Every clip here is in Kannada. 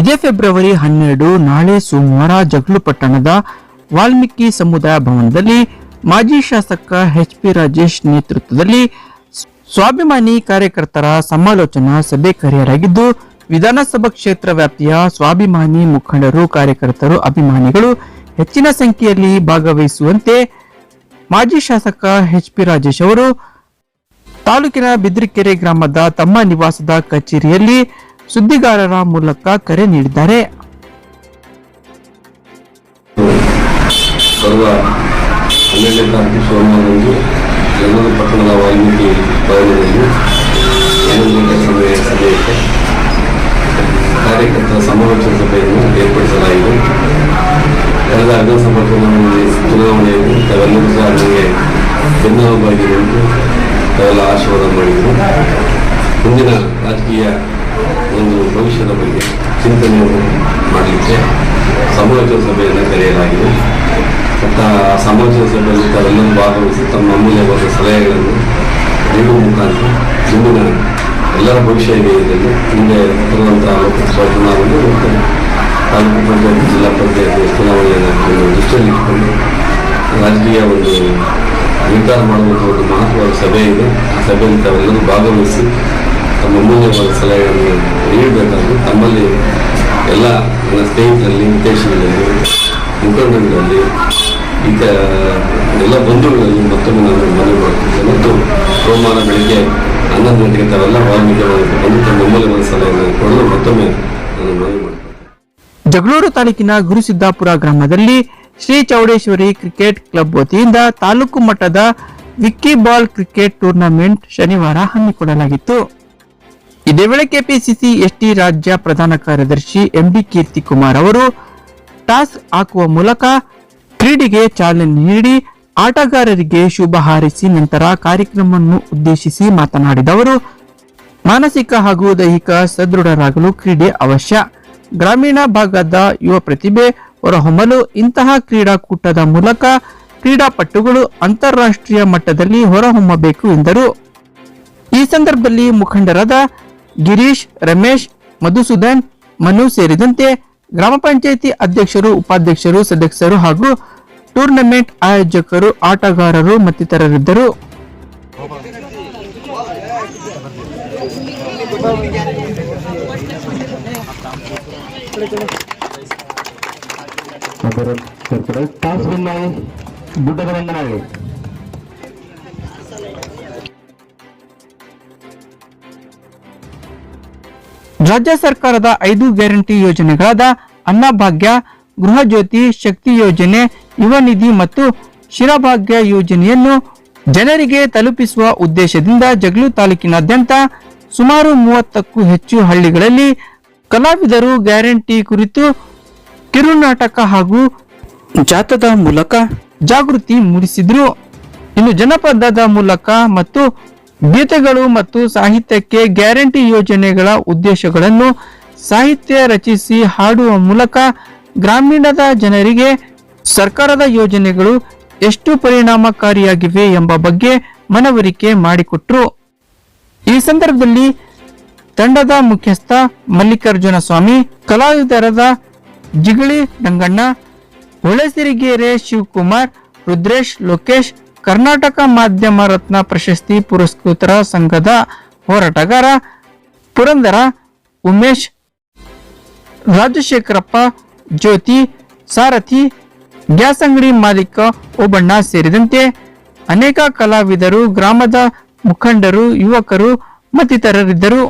ಇದೇ ಫೆಬ್ರವರಿ ಹನ್ನೆರಡು, ನಾಳೆ ಸೋಮವಾರ ಜಗಳೂರು ಪಟ್ಟಣದ ವಾಲ್ಮೀಕಿ ಸಮುದಾಯ ಭವನದಲ್ಲಿ ಮಾಜಿ ಶಾಸಕ ಎಚ್ ಪಿ ರಾಜೇಶ್ ನೇತೃತ್ವದಲ್ಲಿ ಸ್ವಾಭಿಮಾನಿ ಕಾರ್ಯಕರ್ತರ ಸಮಾಲೋಚನಾ ಸಭೆ ಕರೆಯಲಾಗಿದ್ದು, ವಿಧಾನಸಭಾ ಕ್ಷೇತ್ರ ವ್ಯಾಪ್ತಿಯ ಸ್ವಾಭಿಮಾನಿ ಮುಖಂಡರು, ಕಾರ್ಯಕರ್ತರು, ಅಭಿಮಾನಿಗಳು ಹೆಚ್ಚಿನ ಸಂಖ್ಯೆಯಲ್ಲಿ ಭಾಗವಹಿಸುವಂತೆ ಮಾಜಿ ಶಾಸಕ ಎಚ್ ಪಿ ರಾಜೇಶ್ ಅವರು ತಾಲೂಕಿನ ಬಿದ್ರಿಕೆರೆ ಗ್ರಾಮದ ತಮ್ಮ ನಿವಾಸದ ಕಚೇರಿಯಲ್ಲಿ ಸುದ್ದಿಗಾರರ ಮೂಲಕ ಕರೆ ನೀಡಿದ್ದಾರೆ. ಕಾರ್ಯಕರ್ತರ ಸಮಾಲೋಚನಾ ಸಭೆಯನ್ನು ಏರ್ಪಡಿಸಲಾಗಿದೆ. ಕಳೆದ ವಿಧಾನಸಭಾ ಚುನಾವಣೆ ಚುನಾವಣೆಯಲ್ಲಿ ತಾವೆಲ್ಲರೂ ಸಹ ನನಗೆ ಬೆನ್ನೆಲುಬಾಗಿ ನಿಂತು ಮುಂದಿನ ರಾಜಕೀಯ ಒಂದು ಭವಿಷ್ಯದ ಬಗ್ಗೆ ಚಿಂತನೆಯನ್ನು ಮಾಡಲಿಕ್ಕೆ ಸಮಾಲೋಚನಾ ಸಭೆಯನ್ನು ಕರೆಯಲಾಗಿದೆ. ಮತ್ತು ಆ ಸಮಾಲೋಚನಾ ಸಭೆಯಲ್ಲಿ ತಾವೆಲ್ಲರೂ ಭಾಗವಹಿಸಿ ತಮ್ಮ ಅಮೂಲ್ಯವಾದ ಸಲಹೆಗಳನ್ನು ನೀಡುವ ಮುಖಾಂತರ ಮುಂದಿನ ಎಲ್ಲರ ಭವಿಷ್ಯ ಏನಿದೆ ಮುಂದೆ ಬರುವಂತಹ ಲೋಕಸಭಾ ಚುನಾವಣೆ ಮತ್ತು ತಾಲೂಕು ಪಂಚಾಯತ್, ಜಿಲ್ಲಾ ಪಂಚಾಯತ್ ಚುನಾವಣೆಯನ್ನು ದೃಷ್ಟಿಯಲ್ಲಿಟ್ಟುಕೊಂಡು ರಾಜಕೀಯ ಒಂದು ನಿರ್ಧಾರ ಮಾಡುವಂಥ ಒಂದು ಮಹತ್ವದ ಸಭೆ ಇದೆ. ಆ ಸಭೆಯಲ್ಲಿ ತಾವೆಲ್ಲರೂ ಭಾಗವಹಿಸಿ ತಮ್ಮ ಅಮೂಲ್ಯವಾದ ಸಲಹೆಗಳನ್ನು ನೀಡಬೇಕಾದ್ರೆ ತಮ್ಮಲ್ಲಿ ಎಲ್ಲ ನನ್ನ ಸ್ನೇಹಿತರಲ್ಲಿ, ಹಿತೈಷಿಗಳಲ್ಲಿ ಮುಖಂಡಗಳಲ್ಲಿ ಈಗ ಎಲ್ಲ ಬಂಧುಗಳಲ್ಲಿ ಮತ್ತೊಮ್ಮೆ ನಾನು ಮನವಿ ಮಾಡ್ತಿದ್ದೆ ಮತ್ತು ಸೋಮವಾರ ಬೆಳಿಗ್ಗೆ ಹನ್ನೊಂದು ಗಂಟೆಗೆ ತಾವೆಲ್ಲ ವಾಲ್ಮೀಕಿ ಬಂದು ತಮ್ಮ ಅಮೂಲ್ಯವಾದ ಸಲಹೆಯನ್ನು ಕೊಡಲು ಮತ್ತೊಮ್ಮೆ ನಾನು ಮನವಿ ಮಾಡ್ತೀನಿ. ಜಗಳೂರು ತಾಲೂಕಿನ ಗುರುಸಿದ್ದಾಪುರ ಗ್ರಾಮದಲ್ಲಿ ಶ್ರೀ ಚೌಡೇಶ್ವರಿ ಕ್ರಿಕೆಟ್ ಕ್ಲಬ್ ವತಿಯಿಂದ ತಾಲೂಕು ಮಟ್ಟದ ವಿಕ್ಕಿ ಬಾಲ್ ಕ್ರಿಕೆಟ್ ಟೂರ್ನಮೆಂಟ್ ಶನಿವಾರ ಹಮ್ಮಿಕೊಳ್ಳಲಾಗಿತ್ತು. ಇದೇ ವೇಳೆ ಕೆಪಿಸಿಸಿ ಎಸ್ಟಿ ರಾಜ್ಯ ಪ್ರಧಾನ ಕಾರ್ಯದರ್ಶಿ ಎಂಬಿ ಕೀರ್ತಿ ಕುಮಾರ್ ಅವರು ಟಾಸ್ ಹಾಕುವ ಮೂಲಕ ಕ್ರೀಡೆಗೆ ಚಾಲನೆ ನೀಡಿ ಆಟಗಾರರಿಗೆ ಶುಭ ಹಾರೈಸಿ ನಂತರ ಕಾರ್ಯಕ್ರಮವನ್ನು ಉದ್ದೇಶಿಸಿ ಮಾತನಾಡಿದ ಅವರು ಮಾನಸಿಕ ಹಾಗೂ ದೈಹಿಕ ಸದೃಢರಾಗಲು ಕ್ರೀಡೆ ಅವಶ್ಯ. ಗ್ರಾಮೀಣ ಭಾಗದ ಯುವ ಪ್ರತಿಭೆ ಹೊರಹೊಮ್ಮಲು ಇಂತಹ ಕ್ರೀಡಾಕೂಟದ ಮೂಲಕ ಕ್ರೀಡಾಪಟುಗಳು ಅಂತಾರಾಷ್ಟ್ರೀಯ ಮಟ್ಟದಲ್ಲಿ ಹೊರಹೊಮ್ಮಬೇಕು ಎಂದರು. ಈ ಸಂದರ್ಭದಲ್ಲಿ ಮುಖಂಡರಾದ ಗಿರೀಶ್, ರಮೇಶ್, ಮಧುಸೂದನ್, ಮನು ಸೇರಿದಂತೆ ಗ್ರಾಮ ಪಂಚಾಯಿತಿ ಅಧ್ಯಕ್ಷರು, ಉಪಾಧ್ಯಕ್ಷರು, ಸದಸ್ಯರು ಹಾಗೂ ಟೂರ್ನಮೆಂಟ್ ಆಯೋಜಕರು, ಆಟಗಾರರು ಮತ್ತಿತರರಿದ್ದರು. ಗುಡ್ಡದ ಬಂಧನಾಗಿ ರಾಜ್ಯ ಸರ್ಕಾರದ ಐದು ಗ್ಯಾರಂಟಿ ಯೋಜನೆಗಳಾದ ಅನ್ನಭಾಗ್ಯ ಗೃಹ ಜ್ಯೋತಿ ಶಕ್ತಿ ಯೋಜನೆ, ಯುವ ನಿಧಿ ಮತ್ತು ಶಿರಭಾಗ್ಯ ಯೋಜನೆಯನ್ನು ಜನರಿಗೆ ತಲುಪಿಸುವ ಉದ್ದೇಶದಿಂದ ಜಗಳೂರು ತಾಲೂಕಿನಾದ್ಯಂತ ಸುಮಾರು ಮೂವತ್ತಕ್ಕೂ ಹೆಚ್ಚು ಹಳ್ಳಿಗಳಲ್ಲಿ ಕಲಾವಿದರು ಗ್ಯಾರಂಟಿ ಕುರಿತು ಕಿರುನಾಟಕ ಹಾಗೂ ಜಾಥದ ಮೂಲಕ ಜಾಗೃತಿ ಮೂಡಿಸಿದ್ರು. ಇನ್ನು ಜನಪದದ ಮೂಲಕ ಮತ್ತು ಗೀತೆಗಳು ಮತ್ತು ಸಾಹಿತ್ಯಕ್ಕೆ ಗ್ಯಾರಂಟಿ ಯೋಜನೆಗಳ ಉದ್ದೇಶಗಳನ್ನು ಸಾಹಿತ್ಯ ರಚಿಸಿ ಹಾಡುವ ಮೂಲಕ ಗ್ರಾಮೀಣದ ಜನರಿಗೆ ಸರ್ಕಾರದ ಯೋಜನೆಗಳು ಎಷ್ಟು ಪರಿಣಾಮಕಾರಿಯಾಗಿವೆ ಎಂಬ ಬಗ್ಗೆ ಮನವರಿಕೆ ಮಾಡಿಕೊಟ್ರು. ಈ ಸಂದರ್ಭದಲ್ಲಿ ತಂಡದ ಮುಖ್ಯಸ್ಥ ಮಲ್ಲಿಕಾರ್ಜುನ ಸ್ವಾಮಿ ಕಲಾವಿದರದ ಜಿಗಳಿ ರಂಗಣ್ಣ, ಹೊಳೆಸಿರಿಗೆರೆ ಶಿವಕುಮಾರ್, ರುದ್ರೇಶ್ ಲೋಕೇಶ್ ಕರ್ನಾಟಕ ಮಾಧ್ಯಮ ರತ್ನ ಪ್ರಶಸ್ತಿ ಪುರಸ್ಕೃತರ ಸಂಘದ ಹೋರಾಟಗಾರ ಪುರಂದರ ಉಮೇಶ್, ರಾಜಶೇಖರಪ್ಪ, ಜ್ಯೋತಿ, ಸಾರಥಿ ಗ್ಯಾಸ್ ಅಂಗಡಿ ಮಾಲೀಕ ಓಬಣ್ಣ ಸೇರಿದಂತೆ ಅನೇಕ ಕಲಾವಿದರು, ಗ್ರಾಮದ ಮುಖಂಡರು, ಯುವಕರು ಮತ್ತಿತರರಿದ್ದರು.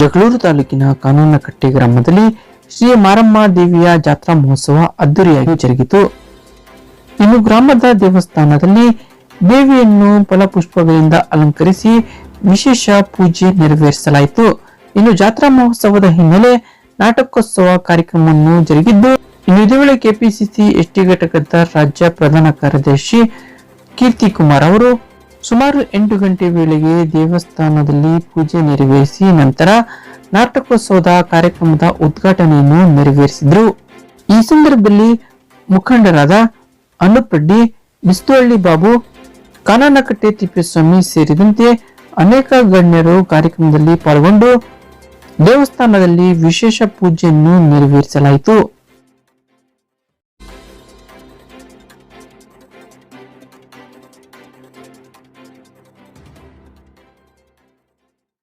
ಜಗಳೂರು ತಾಲೂಕಿನ ಕಾನೂನಕಟ್ಟೆ ಗ್ರಾಮದಲ್ಲಿ ಶ್ರೀ ಮಾರಮ್ಮ ದೇವಿಯ ಜಾತ್ರಾ ಮಹೋತ್ಸವ ಅದ್ದೂರಿಯಾಗಿ ಜರುಗಿತು. ಇನ್ನು ಗ್ರಾಮದ ದೇವಸ್ಥಾನದಲ್ಲಿ ದೇವಿಯನ್ನು ಫಲಪುಷ್ಪಗಳಿಂದ ಅಲಂಕರಿಸಿ ವಿಶೇಷ ಪೂಜೆ ನೆರವೇರಿಸಲಾಯಿತು. ಇನ್ನು ಜಾತ್ರಾ ಮಹೋತ್ಸವದ ಹಿನ್ನೆಲೆ ನಾಟಕೋತ್ಸವ ಕಾರ್ಯಕ್ರಮವನ್ನು ಜರುಗಿದ್ದು, ಇನ್ನು ಇದೇ ವೇಳೆ ಕೆಪಿಸಿಸಿ ಎಸ್ಟಿ ಘಟಕದ ರಾಜ್ಯ ಪ್ರಧಾನ ಕಾರ್ಯದರ್ಶಿ ಕೀರ್ತಿ ಕುಮಾರ್ ಅವರು ಸುಮಾರು ಎಂಟು ಗಂಟೆ ವೇಳೆಗೆ ದೇವಸ್ಥಾನದಲ್ಲಿ ಪೂಜೆ ನೆರವೇರಿಸಿ ನಂತರ ನಾಟಕೋತ್ಸವದ ಕಾರ್ಯಕ್ರಮದ ಉದ್ಘಾಟನೆಯನ್ನು ನೆರವೇರಿಸಿದರು. ಈ ಸಂದರ್ಭದಲ್ಲಿ ಮುಖಂಡರಾದ ಅನುಪ್ ರೆಡ್ಡಿ ಬಿಸ್ತುಹಳ್ಳಿ ಬಾಬು, ಕಾನನಕಟ್ಟೆ ತಿಪ್ಪೇಸ್ವಾಮಿ ಸೇರಿದಂತೆ ಅನೇಕ ಗಣ್ಯರು ಕಾರ್ಯಕ್ರಮದಲ್ಲಿ ಪಾಲ್ಗೊಂಡು ದೇವಸ್ಥಾನದಲ್ಲಿ ವಿಶೇಷ ಪೂಜೆಯನ್ನು ನೆರವೇರಿಸಲಾಯಿತು.